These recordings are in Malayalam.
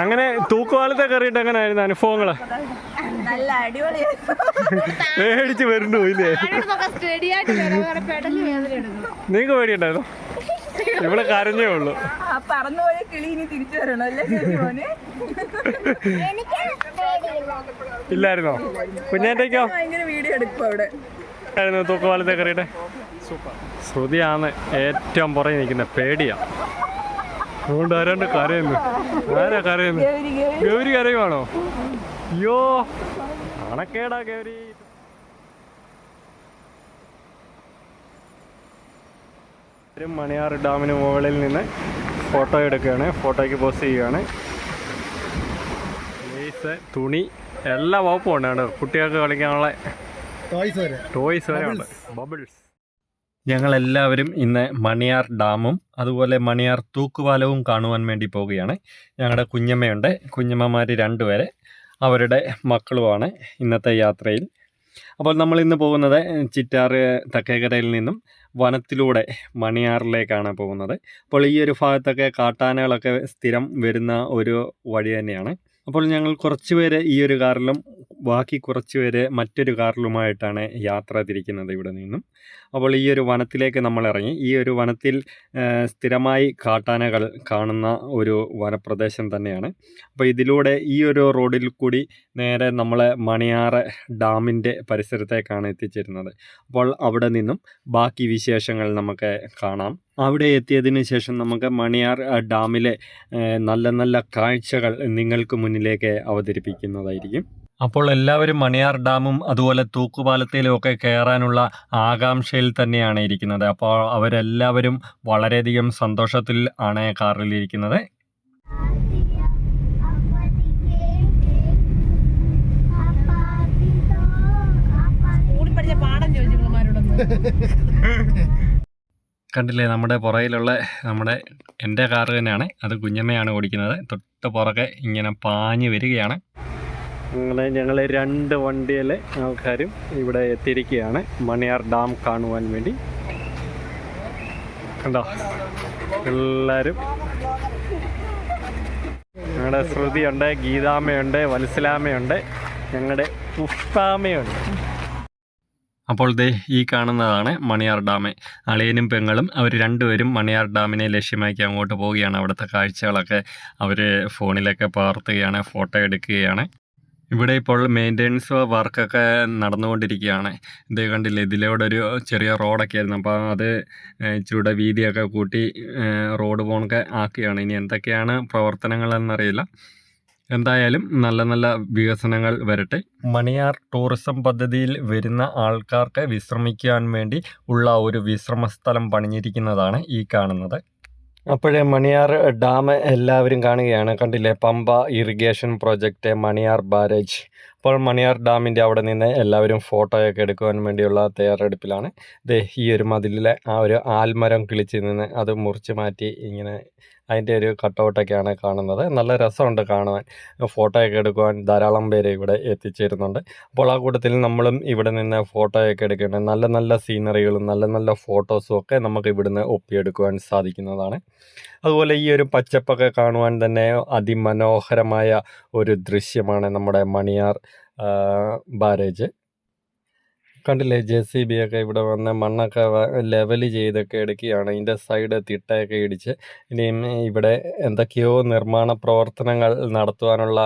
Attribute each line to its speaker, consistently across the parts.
Speaker 1: അങ്ങനെ തൂക്കുവാലത്തെ കറിയിട്ട് അങ്ങനെ ആയിരുന്നു
Speaker 2: അനുഭവങ്ങൾ? നല്ല
Speaker 1: പേടിച്ച് വരുന്നു ഇല്ലേ? നിങ്ങക്ക് പേടിയുണ്ടായിരുന്നു? ഇവിടെ കരഞ്ഞേ ഉള്ളു.
Speaker 2: പറന്നുപോയ കിളി ഇനി തിരിച്ചു
Speaker 1: ഇല്ലായിരുന്നോ?
Speaker 2: വീഡിയോ എടുക്കും അവിടെ.
Speaker 1: ആയിരുന്നു തൂക്കുവാലത്തെ കയറിയിട്ട്. ശ്രുതിയാണ് ഏറ്റവും പുറകെ നിൽക്കുന്നത് പേടിയാ. അതുകൊണ്ട് ആരാണ്ട് കരയുന്നു? ആരാ കരയുന്നു?
Speaker 2: ഗൗരി
Speaker 1: കരയുവാണോ? അയ്യോ അണക്കേടാ ഗൗരി. മണിയാർ ഡാമിന് മുകളിൽ നിന്ന് ഫോട്ടോ എടുക്കുകയാണ് ഫോട്ടോയ്ക്ക് പോസ്റ്റ് ചെയ്യുകയാണ്. ലേസ് തുണി എല്ലാ വകുപ്പും ഉണ്ട് കുട്ടികൾക്ക് കളിക്കാനുള്ള
Speaker 3: ടോയ്സ് വരെ.
Speaker 1: ടോയ്സ് വരെ ഉണ്ട്. ബബിൾസ് ഞങ്ങളെല്ലാവരും ഇന്ന് മണിയാർ ഡാമും അതുപോലെ മണിയാർ തൂക്കുപാലവും കാണുവാൻ വേണ്ടി പോവുകയാണ്. ഞങ്ങളുടെ കുഞ്ഞമ്മയുണ്ട്. കുഞ്ഞമ്മമാർ രണ്ടുപേരെ അവരുടെ മക്കളുമാണ് ഇന്നത്തെ യാത്രയിൽ. അപ്പോൾ നമ്മൾ ഇന്ന് പോകുന്നത് ചിറ്റാർ തക്കേക്കരയിൽ നിന്നും വനത്തിലൂടെ മണിയാറിലേക്കാണ് പോകുന്നത്. അപ്പോൾ ഈ ഒരു ഭാഗത്തൊക്കെ കാട്ടാനകളൊക്കെ സ്ഥിരം വരുന്ന ഒരു വഴി തന്നെയാണ്. അപ്പോൾ ഞങ്ങൾ കുറച്ച് പേര് ഈ ഒരു കാറിലും ബാക്കി കുറച്ച് പേര് മറ്റൊരു കാറിലുമായിട്ടാണ് യാത്ര തിരിക്കുന്നത് ഇവിടെ നിന്നും. അപ്പോൾ ഈ ഒരു വനത്തിലേക്ക് നമ്മൾ ഇറങ്ങി ഈ ഒരു വനത്തിൽ സ്ഥിരമായി കാട്ടാനകൾ കാണുന്ന ഒരു വനപ്രദേശം തന്നെയാണ്. അപ്പോൾ ഇതിലൂടെ ഈ ഒരു റോഡിൽ കൂടി നേരെ നമ്മൾ മണിയാറ് ഡാമിന്റെ പരിസരത്തേക്കാണ് എത്തിച്ചേരുന്നത്. അപ്പോൾ അവിടെ നിന്നും ബാക്കി വിശേഷങ്ങൾ നമുക്ക് കാണാം. അവിടെ എത്തിയതിന് ശേഷം നമുക്ക് മണിയാർ ഡാമിലെ നല്ല നല്ല കാഴ്ചകൾ നിങ്ങൾക്ക് മുന്നിലേക്ക് അവതരിപ്പിക്കുന്നതായിരിക്കും. അപ്പോൾ എല്ലാവരും മണിയാർ ഡാമും അതുപോലെ തൂക്കുപാലത്തിലും ഒക്കെ കയറാനുള്ള ആകാംക്ഷയിൽ തന്നെയാണ് ഇരിക്കുന്നത്. അപ്പോൾ അവരെല്ലാവരും വളരെയധികം സന്തോഷത്തിൽ ആണ് കാറിലിരിക്കുന്നത് കണ്ടില്ലേ നമ്മുടെ പുറയിലുള്ള നമ്മുടെ എന്റെ കാറ് തന്നെയാണ്. അത് കുഞ്ഞമ്മയാണ് ഓടിക്കുന്നത്. തൊട്ട് പുറകെ ഇങ്ങനെ പാഞ്ഞു വരികയാണ്. അങ്ങനെ ഞങ്ങൾ രണ്ട് വണ്ടിയിലെ ആൾക്കാരും ഇവിടെ എത്തിയിരിക്കുകയാണ്. മണിയാർ ഡാം കാണുവാൻ വേണ്ടി. കണ്ടോ? എല്ലാവരും ഞങ്ങളുടെ ശ്രുതിയുണ്ട് ഗീതാമയുണ്ട് വത്സലാമയുണ്ട് ഞങ്ങളുടെ പുഷ്പാമയുണ്ട് അപ്പോൾ ദേ ഈ കാണുന്നതാണ് മണിയാർ ഡാം അളിയനും പെങ്ങളും അവർ രണ്ടുപേരും മണിയാർ ഡാമിനെ ലക്ഷ്യമാക്കി അങ്ങോട്ട് പോവുകയാണ്. അവിടുത്തെ കാഴ്ചകളൊക്കെ അവർ ഫോണിലൊക്കെ പകർത്തുകയാണ് ഫോട്ടോ എടുക്കുകയാണ്. ഇവിടെ ഇപ്പോൾ മെയിന്റെനൻസ് വർക്കൊക്കെ നടന്നുകൊണ്ടിരിക്കുകയാണ്. ഇത് കണ്ടില്ലേ ഇതിലൂടെ ഒരു ചെറിയ റോഡൊക്കെ ആയിരുന്നു അപ്പോൾ അത് ഇച്ചിരൂടെ വീതിയൊക്കെ കൂട്ടി റോഡ് പോണൊക്കെ ആക്കുകയാണ്. ഇനി എന്തൊക്കെയാണ് പ്രവർത്തനങ്ങളെന്നറിയില്ല. എന്തായാലും നല്ല നല്ല വികസനങ്ങൾ വരട്ടെ. മണിയാർ ടൂറിസം പദ്ധതിയിൽ വരുന്ന ആൾക്കാർക്ക് വിശ്രമിക്കാൻ വേണ്ടി ഉള്ള ഒരു വിശ്രമ സ്ഥലം പണിഞ്ഞിരിക്കുന്നതാണ് ഈ കാണുന്നത്. അപ്പോഴേ മണിയാർ ഡാം എല്ലാവരും കാണുകയാണ്. കണ്ടില്ലേ? Pamba irrigation project Maniyar barrage. അപ്പോൾ മണിയാർ ഡാമിന്റെ അവിടെ നിന്ന് എല്ലാവരും ഫോട്ടോയൊക്കെ എടുക്കുവാൻ വേണ്ടിയുള്ള തയ്യാറെടുപ്പിലാണ്. ദേ ഈ ഒരു മതിലിലെ ആ ഒരു ആൽമരം കിളിച്ച് നിന്ന് അത് മുറിച്ച് മാറ്റി ഇങ്ങനെ അതിന്റെ ഒരു കട്ടൗട്ടൊക്കെയാണ് കാണുന്നത്. നല്ല രസമുണ്ട് കാണുവാൻ. ഫോട്ടോയൊക്കെ എടുക്കുവാൻ ധാരാളം പേര് ഇവിടെ എത്തിച്ചേരുന്നുണ്ട്. അപ്പോൾ ആ കൂട്ടത്തിൽ നമ്മളും ഇവിടെ നിന്ന് ഫോട്ടോയൊക്കെ എടുക്കുന്നുണ്ട് നല്ല നല്ല സീനറികളും നല്ല നല്ല ഫോട്ടോസും ഒക്കെ നമുക്ക് ഇവിടുന്ന് ഒപ്പിയെടുക്കുവാൻ സാധിക്കുന്നതാണ്. അതുപോലെ ഈ ഒരു പച്ചപ്പൊക്കെ കാണുവാൻ തന്നെ അതിമനോഹരമായ ഒരു ദൃശ്യമാണ് നമ്മുടെ മണിയാർ ബാരേജ്. കണ്ടില്ലേ ജെ സി ബി ഒക്കെ ഇവിടെ വന്ന് മണ്ണൊക്കെ ലെവൽ ചെയ്തൊക്കെ എടുക്കുകയാണ്. ഇതിന്റെ സൈഡ് തിട്ടയൊക്കെ ഇടിച്ച് ഇനിയും ഇവിടെ എന്തൊക്കെയോ നിർമ്മാണ പ്രവർത്തനങ്ങൾ നടത്തുവാനുള്ള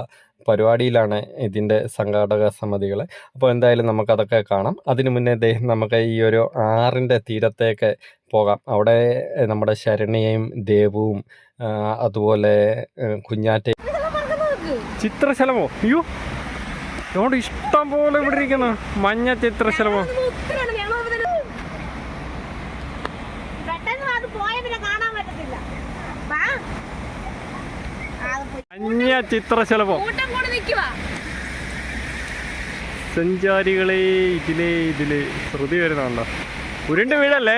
Speaker 1: പരിപാടിയിലാണ് ഇതിന്റെ സംഘാടക സമിതികൾ അപ്പോൾ എന്തായാലും നമുക്കതൊക്കെ കാണാം. അതിനു മുന്നേ ദേ നമുക്ക് ഈ ഒരു ആറിന്റെ തീരത്തേക്ക് പോകാം. അവിടെ നമ്മുടെ ശരണ്യയും ദേവവും അതുപോലെ കുഞ്ഞാറ്റ ചിത്രശലമോ അയ്യോ! അതുകൊണ്ട് ഇഷ്ടം പോലെ ഇവിടെ ഇരിക്കുന്നു. മഞ്ഞ
Speaker 4: പോയി.
Speaker 1: മഞ്ഞ
Speaker 4: നിൽക്കുവാ
Speaker 1: സഞ്ചാരികളെ ഇതിലേ ഇതിലേ ശ്രുതി വരുന്നുണ്ടോ? ഉരുണ്ട് വീടല്ലേ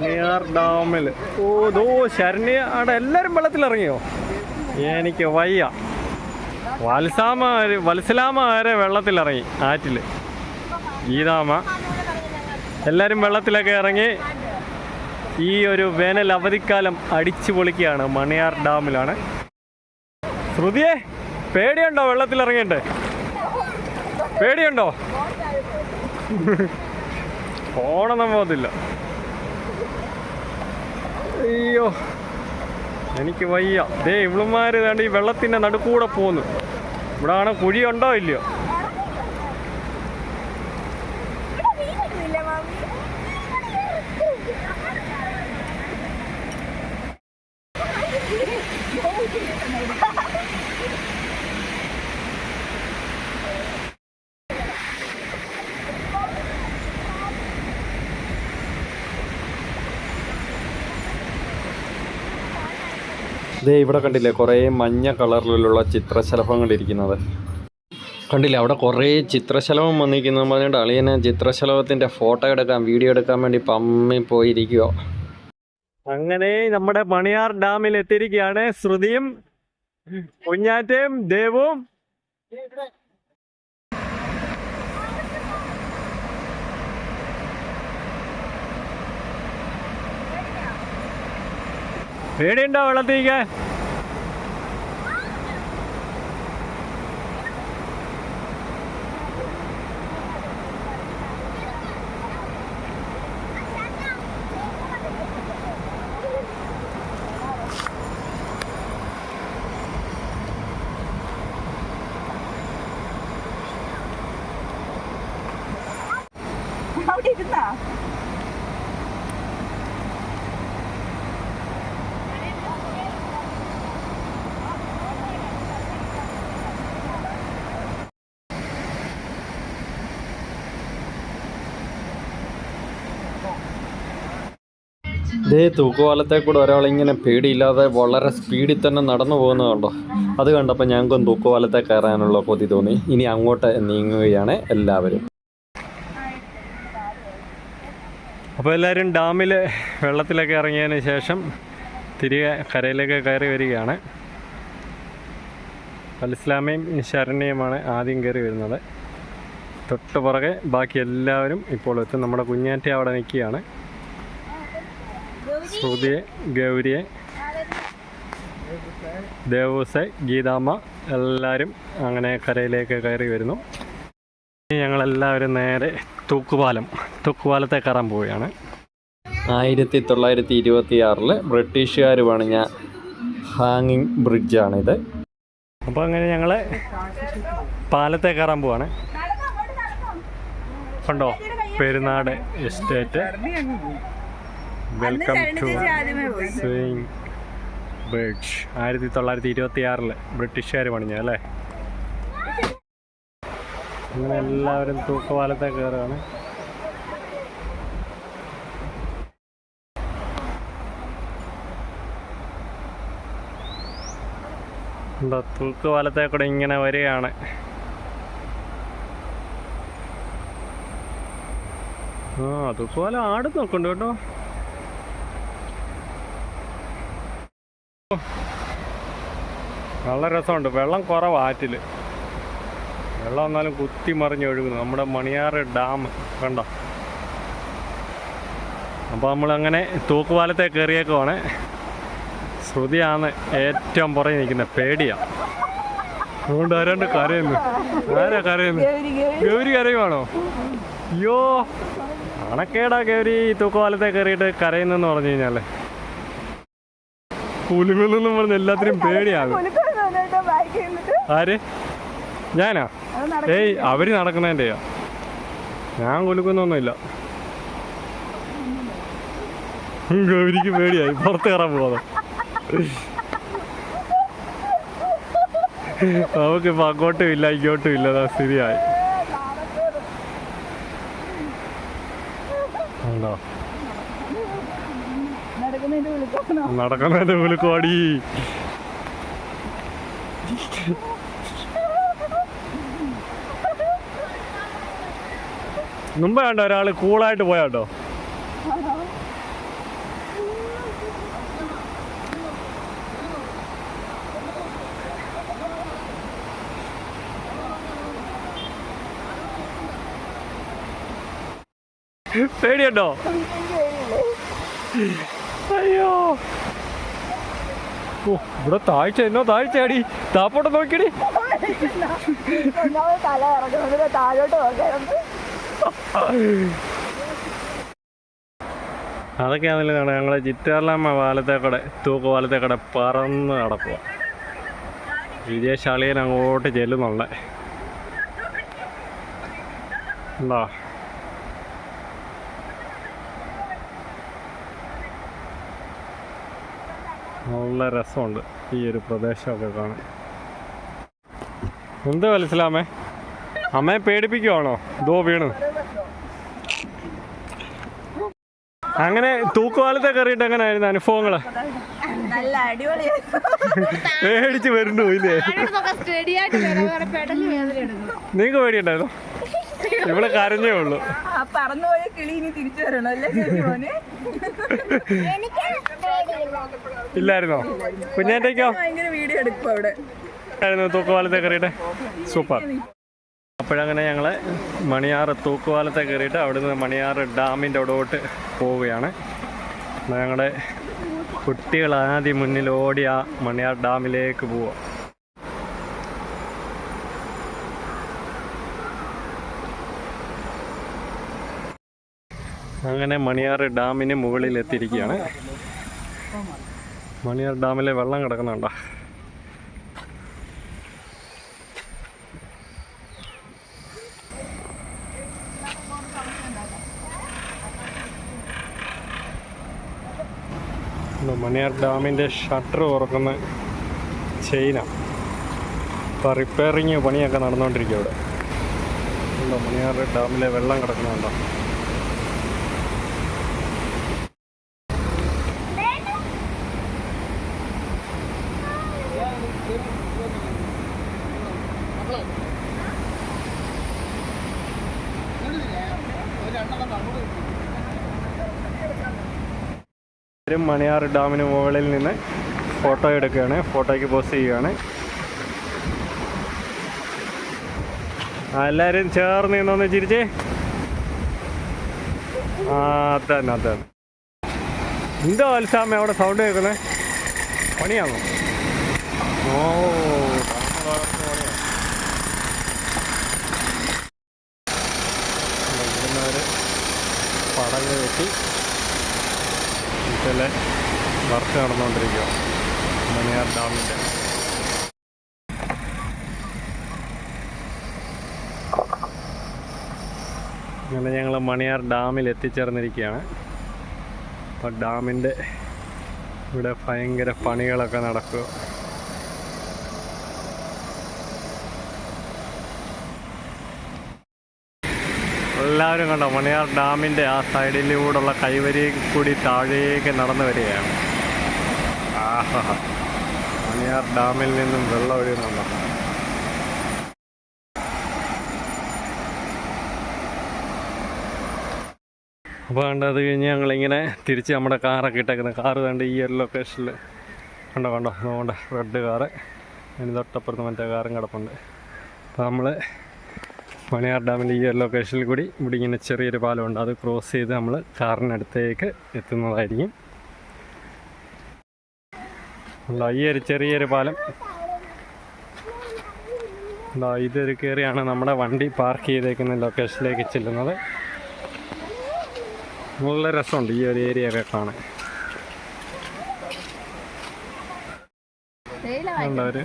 Speaker 1: മണിയാർ ഡാമിൽ. ഓ ദോ ശരണ്യ അവിടെ എല്ലാവരും വെള്ളത്തിലിറങ്ങിയോ? എനിക്ക് വയ്യ. വത്സാമ വത്സലാമ വരെ വെള്ളത്തിലിറങ്ങി ആറ്റിൽ. ഗീതാമ എല്ലാവരും വെള്ളത്തിലൊക്കെ ഇറങ്ങി ഈ ഒരു വേനൽ അവധിക്കാലം അടിച്ചു പൊളിക്കുകയാണ് മണിയാർ ഡാമിലാണ്. ശ്രുതിയെ പേടിയുണ്ടോ വെള്ളത്തിലിറങ്ങിയിട്ട്? പേടിയുണ്ടോ? പോണൊന്നും പോകത്തില്ല അയ്യോ. എനിക്ക് വയ്യ. ദേ ഇവളുമാര് വേണ്ട ഈ വെള്ളത്തിന്റെ നടുക്കൂടെ പോന്നു. ഇവിടെ ആണ് കുഴിയുണ്ടോ ഇല്ലയോ? ദേ ഇവിടെ കണ്ടില്ലേ കുറേ മഞ്ഞ കളറിലുള്ള ചിത്രശലഭങ്ങൾ ഇരിക്കുന്നത്. കണ്ടില്ലേ അവിടെ കുറേ ചിത്രശലഭം വന്നിരിക്കുന്നു. പറഞ്ഞിട്ട് അളിയനെ ചിത്രശലഭത്തിന്റെ ഫോട്ടോ എടുക്കാൻ വീഡിയോ എടുക്കാൻ വേണ്ടി പമ്മി പോയിരിക്കുക അങ്ങനെ നമ്മുടെ മണിയാർ ഡാമിൽ എത്തിയിരിക്കുകയാണ് ശ്രുതിയും കുഞ്ഞാറ്റയും ദേവും. പേടിയുണ്ടോ വെള്ളത്തിരിക്കാൻ?
Speaker 2: അവിടെ ഇരുന്നാ?
Speaker 1: ദേ തൂക്കുപാലത്തെ കൂടെ ഒരാളിങ്ങനെ പേടിയില്ലാതെ വളരെ സ്പീഡിൽ തന്നെ നടന്നു പോകുന്നത് കണ്ടോ? അത് കണ്ടപ്പോൾ ഞങ്ങൾക്കും തൂക്കുപാലത്തെ കയറാനുള്ള കൊതി തോന്നി. ഇനി അങ്ങോട്ട് നീങ്ങുകയാണ് എല്ലാവരും. അപ്പോൾ എല്ലാവരും ഡാമിൽ വെള്ളത്തിലൊക്കെ ഇറങ്ങിയതിന് ശേഷം തിരികെ കരയിലേക്ക് കയറി വരികയാണ്. അലിസ്ലാമയും ശരണ്യയുമാണ് ആദ്യം കയറി വരുന്നത്. തൊട്ട് പുറകെ ബാക്കി എല്ലാവരും ഇപ്പോൾ എത്തും. നമ്മുടെ കുഞ്ഞാറ്റ അവിടെ നിൽക്കുകയാണ്. ശ്രുതിയെ ഗൗരിയെ ദേവൂസെ ഗീതാമ്മ എല്ലാവരും അങ്ങനെ കരയിലേക്ക് കയറി വരുന്നു. ഇനി ഞങ്ങളെല്ലാവരും നേരെ തൂക്കുപാലം തൂക്കുപാലത്തെ കയറാൻ പോവുകയാണ്. ആയിരത്തി തൊള്ളായിരത്തി ഇരുപത്തി ആറിൽ ബ്രിട്ടീഷുകാർ പണിഞ്ഞ ഹാങ്ങിങ് ബ്രിഡ്ജാണിത്. അപ്പോൾ അങ്ങനെ ഞങ്ങൾ പാലത്തെ കയറാൻ പോവാണ്. കണ്ടോ? Perunad estate. Welcome to
Speaker 2: swing
Speaker 1: swing bridge ആയിരത്തി തൊള്ളായിരത്തി ഇരുപത്തി ആറിൽ ബ്രിട്ടീഷുകാർ പണിഞ്ഞ അല്ലേ? അങ്ങനെ എല്ലാവരും തൂക്കുപാലത്തെ കയറുകയാണ് എന്താ തൂക്കുപാലത്തെ കൂടെ ഇങ്ങനെ വരികയാണ്? ആ തൂക്കുപാലം ആട് നോക്കുന്നുണ്ട് കേട്ടോ. നല്ല രസമുണ്ട്. വെള്ളം കുറവ് ആറ്റിൽ വെള്ളം എന്നാലും കുത്തി മറിഞ്ഞ് ഒഴുകുന്നു. നമ്മുടെ മണിയാറ് ഡാം കണ്ടോ? അപ്പോൾ നമ്മളങ്ങനെ തൂക്കുപാലത്തെ കയറിയേക്കുവാണ്. ശ്രുതിയാണ് ഏറ്റവും പുറകെ നിൽക്കുന്നത് പേടിയാ. അതുകൊണ്ട് ആരാണ്ട് കരയുന്നു? ആരാ കരയുന്നു?
Speaker 2: ഗൗരി
Speaker 1: കരയുവാണോ? അയ്യോ. അണക്കേടാ ഗൗരി തൂക്കുപാലത്തെ കയറിയിട്ട് കരയുന്നെന്ന് പറഞ്ഞു കഴിഞ്ഞാൽ. കുലുങ്ങുന്നെന്ന് പറഞ്ഞ എല്ലാത്തിനും പേടിയാകും ആര്? ഞാനാ? ഏയ് അവർ നടക്കുന്നതിന്റെയാ ഞാൻ കുലുക്കുന്നൊന്നുമില്ല ഗൗരിക്ക് പേടിയായി. പുറത്ത് കയറാൻ പോവാതെ. നമുക്കിപ്പോ അങ്ങോട്ടും ഇല്ല ഇങ്ങോട്ടും ഇല്ല. ദാ സ്ഥിതിയായി. ഉണ്ടോ? നടക്കണ? പുലിക്കോടി മുമ്പേ കണ്ടോ ഒരാൾ കൂളായിട്ട് പോയാട്ടോ പേടിയുണ്ടോ? അയ്യോ. ഓ ഇവിടെ താഴ്ച എന്നോ താഴ്ചയാടി? താപ്പോട്ട് നോക്കിയടി.
Speaker 2: തല ഇറങ്ങുന്നത് താഴോട്ട്
Speaker 1: അതൊക്കെയാണല്ലോ കട ഞങ്ങളെ ചിറ്റാർലാമ്മ പാലത്തെ കട തൂക്ക പാലത്തെ കട പറന്ന് നടക്കുക വിജയശാളിയൻ അങ്ങോട്ട് ചെല്ലുന്നുള്ള ഉണ്ടോ? നല്ല രസമുണ്ട് ഈ ഒരു പ്രദേശമൊക്കെ കാണാൻ. എന്ത് മനസ്സിലാമേ അമ്മയെ പേടിപ്പിക്കുവാണോ? ദോ വീണ്. അങ്ങനെ തൂക്കുവാലത്തെ കയറിയിട്ട് എങ്ങനെയായിരുന്നു
Speaker 2: അനുഭവങ്ങൾ?
Speaker 1: പേടിച്ച് വരുന്നു ഇല്ലേ? നിങ്ങക്ക് പേടിയുണ്ടായിരുന്നു? ഇവിടെ കരഞ്ഞേ ഉള്ളൂ.
Speaker 2: ആ പറന്നുപോയ കിളി ഇനി തിരിച്ചു വരണം അല്ലേ മോനെ?
Speaker 1: ഇല്ലായിരുന്നോ? കുഞ്ഞേറ്റയ്ക്കോ?
Speaker 2: ഭയങ്കര വീഡിയോ എടുക്കും അവിടെ.
Speaker 1: ആയിരുന്നു തൂക്കുപാലത്തെ കയറിയിട്ട്? സൂപ്പർ. അപ്പോഴങ്ങനെ ഞങ്ങൾ മണിയാറ് തൂക്കുപാലത്തെ കയറിയിട്ട് അവിടുന്ന് മണിയാറ് ഡാമിന്റെ അവിടോട്ട് പോവുകയാണ്. ഞങ്ങളുടെ കുട്ടികൾ ആദ്യം മുന്നിൽ ഓടി ആ മണിയാർ ഡാമിലേക്ക് പോവുക. അങ്ങനെ മണിയാർ ഡാമിന് മുകളിൽ എത്തിയിരിക്കുകയാണ്. മണിയാർ ഡാമിലെ വെള്ളം കിടക്കുന്നുണ്ടോ? മണിയാർ ഡാമിന്റെ ഷട്ടർ തുറക്കുന്ന ചെയിനാണ് ഇപ്പോൾ റിപ്പയറിങ് പണിയൊക്കെ നടന്നുകൊണ്ടിരിക്കുക ഇവിടെ. മണിയാർ ഡാമിലെ വെള്ളം കിടക്കുന്നുണ്ടോ? എല്ലാവരും മണിയാർ ഡാമിന് മുകളിൽ നിന്ന് ഫോട്ടോ എടുക്കുകയാണ്. ഫോട്ടോയ്ക്ക് പോസ്റ്റ് ചെയ്യുകയാണ്. എല്ലാവരും ചേർന്ന് നിന്നൊന്ന് ചിരിച്ചേ. ആ അതന്നെ അതന്നെ എന്തോ വത്സാമ്മ അവിടെ സൗണ്ട് കേൾക്കുന്നത് പണിയാണോ? ഓ പടങ്ങ് വളർത്തുന്ന ഇതിലെ വർക്ക് നടന്നുകൊണ്ടിരിക്കുക. മണിയാർ ഡാമിന്റെ അങ്ങനെ ഞങ്ങൾ മണിയാർ ഡാമിൽ എത്തിച്ചേർന്നിരിക്കുകയാണ്. അപ്പോൾ ഡാമിന്റെ ഇവിടെ ഭയങ്കര പണികളൊക്കെ നടക്കുക. എല്ലാവരും കണ്ടോ മണിയാർ ഡാമിന്റെ ആ സൈഡിലൂടെയുള്ള കൈവരി കൂടി താഴേക്ക് നടന്നു വരികയാണ്. ആഹാ മണിയാർ ഡാമിൽ നിന്നും വെള്ളം ഒഴുകുന്നുണ്ടോ അപ്പോൾ കണ്ട് അത് കഴിഞ്ഞ് ഞങ്ങളിങ്ങനെ തിരിച്ച് നമ്മുടെ കാറൊക്കെ ഇട്ടേക്കുന്നത് കാറ് കണ്ട് ഈ ഒരു ലൊക്കേഷനിൽ കണ്ടോ കണ്ടോ അതുകൊണ്ട് റെഡ് കാറ്. അതിന് തൊട്ടപ്പുറത്ത് മറ്റേ കാറും കിടപ്പുണ്ട്. അപ്പോൾ നമ്മൾ മണിയാർ ഡാമിന്റെ ഈ ഒരു ലൊക്കേഷനിൽ കൂടി ഇവിടെ ഇങ്ങനെ ചെറിയൊരു പാലമുണ്ട്. അത് ക്രോസ് ചെയ്ത് നമ്മൾ കാറിനടുത്തേക്ക് എത്തുന്നതായിരിക്കും. ഈ ഒരു ചെറിയൊരു പാലം. ഇതൊരു കയറിയാണ് നമ്മുടെ വണ്ടി പാർക്ക് ചെയ്തേക്കുന്ന ലൊക്കേഷനിലേക്ക് ചെല്ലുന്നത്. നല്ല രസമുണ്ട് ഈ ഒരു ഏരിയ ഒക്കെ കാണാൻ. ഒരു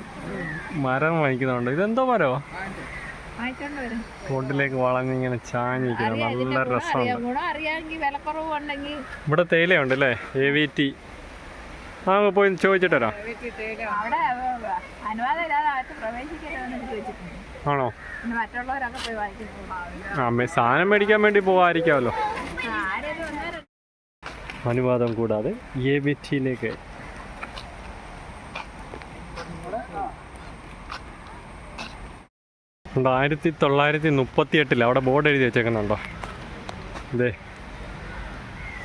Speaker 1: മരം വാങ്ങിക്കുന്നുണ്ട്. ഇതെന്തോ മരമോ? റോഡിലേക്ക് വളഞ്ഞിങ്ങനെ ചാഞ്ഞിരിക്കുന്നത് നല്ല രസമുണ്ട്. ഇവിടെ തേയിലയുണ്ട് അല്ലേ എ വി ടി ആ പോയി ചോദിച്ചിട്ട് വരാം. ആണോ? ആ സാധനം മേടിക്കാൻ വേണ്ടി പോകാതിരിക്കാമല്ലോ
Speaker 4: ആരെങ്കിലും
Speaker 1: അനുവാദം കൂടാതെ എ വി ടിയിലേക്ക് ആയിരത്തി തൊള്ളായിരത്തി മുപ്പത്തി എട്ടിൽ അവിടെ ബോർഡ് എഴുതി വെച്ചേക്കുന്നുണ്ടോ? ഇതേ.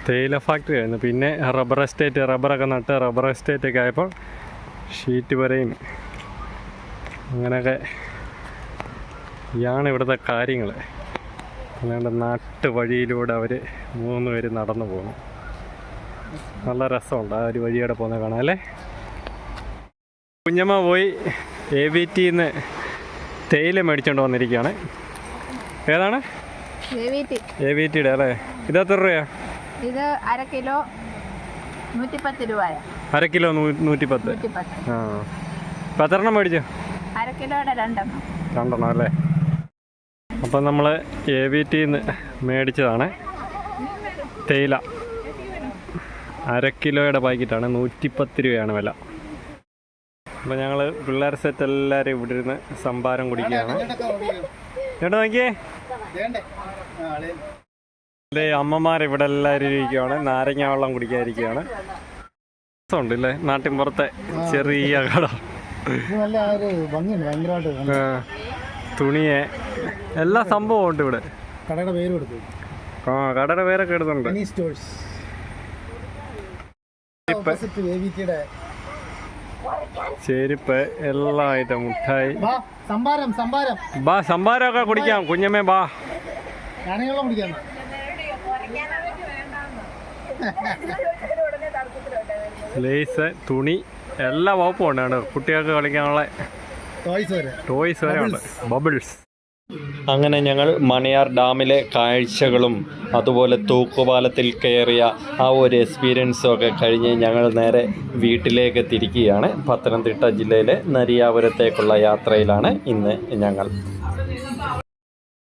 Speaker 1: തേയില ഫാക്ടറി ആയിരുന്നു. പിന്നെ റബ്ബർ എസ്റ്റേറ്റ് റബ്ബറൊക്കെ നട്ട് റബ്ബർ എസ്റ്റേറ്റ് ഒക്കെ ആയപ്പോൾ ഷീറ്റ് വരെയും അങ്ങനെയൊക്കെ ഇയാണ് ഇവിടുത്തെ കാര്യങ്ങൾ അല്ലാണ്ട് നാട്ടുവഴിയിലൂടെ അവർ മൂന്ന് പേര് നടന്നു പോകുന്നു നല്ല രസമുണ്ട് ആ ഒരു വഴിയോടെ പോകുന്നത് കാണാം അല്ലേ? കുഞ്ഞമ്മ പോയി എ വി ടിന്ന് തേയില മേടിച്ചുകൊണ്ട് വന്നിരിക്കുകയാണ് ഏതാണ്? എ വി ടിയുടെ അല്ലേ? ഇതെത്ര രൂപയാ?
Speaker 2: ഇത് അര കിലോ നൂറ്റിപ്പത്ത് രൂപ
Speaker 1: അര കിലോ നൂറ്റിപ്പത്ത്. ആ. ഇപ്പം മേടിച്ചോ എണ്ണം മേടിച്ചു?
Speaker 2: അര കിലോയുടെ രണ്ടെണ്ണം.
Speaker 1: രണ്ടെണ്ണം അല്ലേ? അപ്പം നമ്മൾ എ വി ടിന്ന് മേടിച്ചതാണ്. തേയില. അര കിലോയുടെ പാക്കറ്റാണ്. നൂറ്റിപ്പത്ത് രൂപയാണ് വില. അപ്പം ഞങ്ങൾ പിള്ളേർ സെറ്റ് എല്ലാവരും ഇവിടെ ഇരുന്ന് സംഭാരം കുടിക്കുകയാണ്. ചേട്ടാ നോക്കിയേ. അല്ലേ അമ്മമാർ ഇവിടെ എല്ലാവരും ഇരിക്കുകയാണ് നാരങ്ങ വെള്ളം കുടിക്കാതിരിക്കുകയാണ് രസമുണ്ട് ഇല്ലേ നാട്ടിൻ പുറത്തെ ചെറിയ കട. തുണിയെ. എല്ലാ സംഭവവും ഉണ്ട് ഇവിടെ.
Speaker 3: കടയുടെ പേര് കൊടുത്തു.
Speaker 1: ആ കടയുടെ പേരൊക്കെ എടുത്തുണ്ട്
Speaker 3: Mani stores opposite A V ടിയുടെ
Speaker 1: ചെരുപ്പ് എല്ലാ ഐറ്റം മുട്ടായി
Speaker 3: ബാ സംഭാരം സംഭാരം.
Speaker 1: ബാ സംഭാരമൊക്കെ കുടിക്കാം. കുഞ്ഞമ്മേ ബാ. ലേസ് തുണി എല്ലാ വകുപ്പും ഉണ്ട് കുട്ടികൾക്ക് കളിക്കാനുള്ള ടോയ്സ് വരെ. ഉണ്ട്. ബബിൾസ് അങ്ങനെ ഞങ്ങൾ മണിയാർ ഡാമിലെ കാഴ്ചകളും അതുപോലെ തൂക്കുപാലത്തിൽ കയറിയ ആ ഒരു എക്സ്പീരിയൻസും ഒക്കെ കഴിഞ്ഞ് ഞങ്ങൾ നേരെ വീട്ടിലേക്ക് തിരിക്കുകയാണ്. പത്തനംതിട്ട ജില്ലയിലെ നരിയാപുരത്തേക്കുള്ള യാത്രയിലാണ് ഇന്ന് ഞങ്ങൾ.